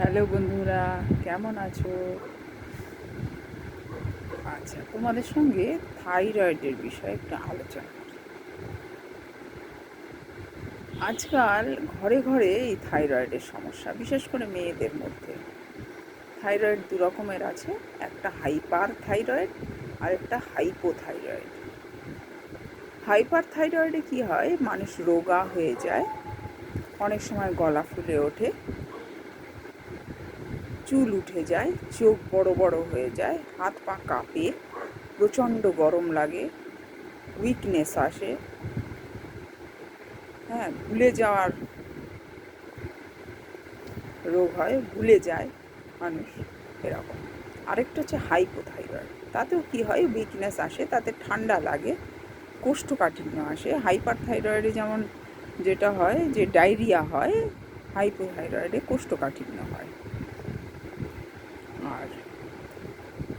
Hello বন্ধুরা, কেমন আছো? আচ্ছা তোমাদের সঙ্গে থাইরয়েডের বিষয়ে একটু আলোচনা আজকাল ঘরে ঘরে এই থাইরয়েডের সমস্যা, বিশেষ করে মেয়েদের মধ্যে। থাইরয়েড দু রকমের আছে, একটা হাইপার থাইরয়েড আর একটা হাইপোথাইরয়েড। হাইপার থাইরয়েডে কি হয়, মানুষ রোগা হয়ে যায়, অনেক সময় গলা ফুলে ওঠে চুল উঠে যায়, চোখ বড় বড় হয়ে যায়, হাত পা কাঁপে, প্রচণ্ড গরম লাগে উইকনেস আসে। হ্যাঁ ভুলে যাওয়ার রোগ হয়, ভুলে যায় মানুষ এরকম। আরেকটা হচ্ছে হাইপোথাইরয়েড তাতেও কি হয় উইকনেস আসে, তাতে ঠান্ডা লাগে, কোষ্ঠকাঠিন্য আসে। হাইপার থাইরয়েডে যেমন যেটা হয়, যে ডায়রিয়া হয় হাইপোথাইরয়েডে কোষ্ঠকাঠিন্য হয়। আর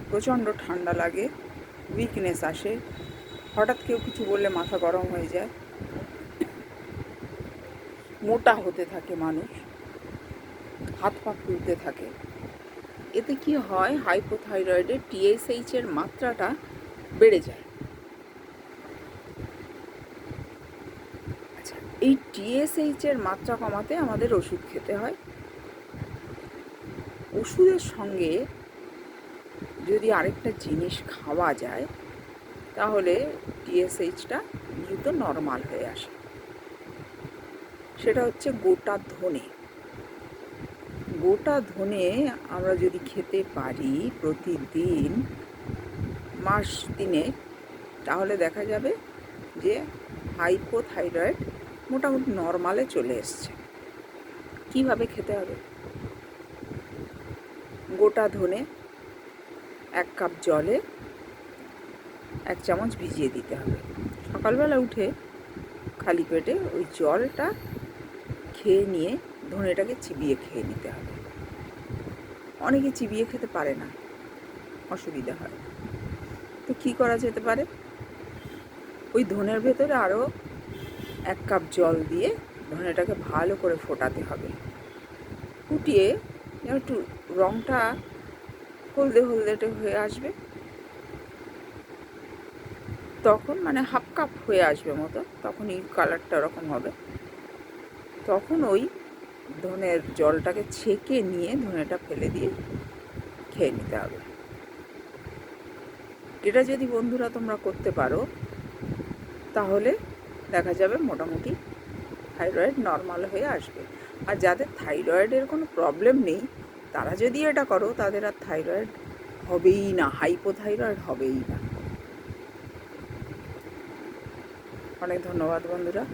প্রচণ্ড ঠান্ডা লাগে উইকনেস আসে। হঠাৎ কেউ কিছু বললে মাথা গরম হয়ে যায়। মোটা হতে থাকে মানুষ, হাত পা ফুলতে থাকে। এতে কি হয় হাইপোথাইরয়েডে টিএসএইচ এর মাত্রাটা বেড়ে যায়। আচ্ছা এই টিএসএইচ এর মাত্রা কমাতে আমাদের ওষুধ খেতে হয়। ওষুধের সঙ্গে যদি আরেকটা জিনিস খাওয়া যায়, তাহলে টিএসএইচটা দ্রুত নর্মাল হয়ে আসে। সেটা হচ্ছে গোটা ধনে। গোটা ধনে আমরা যদি খেতে পারি প্রতিদিন মাস দিনে তাহলে দেখা যাবে যে হাইপোথাইরয়েড মোটামুটি নর্মালে চলে এসছে। কীভাবে খেতে হবে? গোটা ধনে এক কাপ জলে এক চামচ ভিজিয়ে দিতে হবে। সকালবেলা উঠে খালি পেটে ওই জলটা খেয়ে নিয়ে ধনেটাকে চিবিয়ে খেয়ে নিতে হবে। অনেকে চিবিয়ে খেতে পারে না, অসুবিধা হয়। তো কী করা যেতে পারে? ওই ধনের ভেতরে আরও এক কাপ জল দিয়ে ধনেটাকে ভালো করে ফোটাতে হবে। ফুটিয়ে একটু রঙটা হলদে হলদেটে হয়ে আসবে। তখন মানে হাফ কাপ হয়ে আসবে মতো তখন এই কালারটা ওরকম হবে। তখন ওই ধনের জলটাকে ছেঁকে নিয়ে ধনেটা ফেলে দিয়ে খেয়ে নিতে হবে। এটা যদি বন্ধুরা তোমরা করতে পারো, তাহলে দেখা যাবে মোটামুটি থাইরয়েড নর্মাল হয়ে আসবে। আর যাদের থাইরয়েডের কোনো প্রবলেম নেই তারা যদি এটা করো, তাদের আর থাইরয়েড হবেই না হাইপোথাইরয়েড হবেই না। অনেক ধন্যবাদ বন্ধুরা।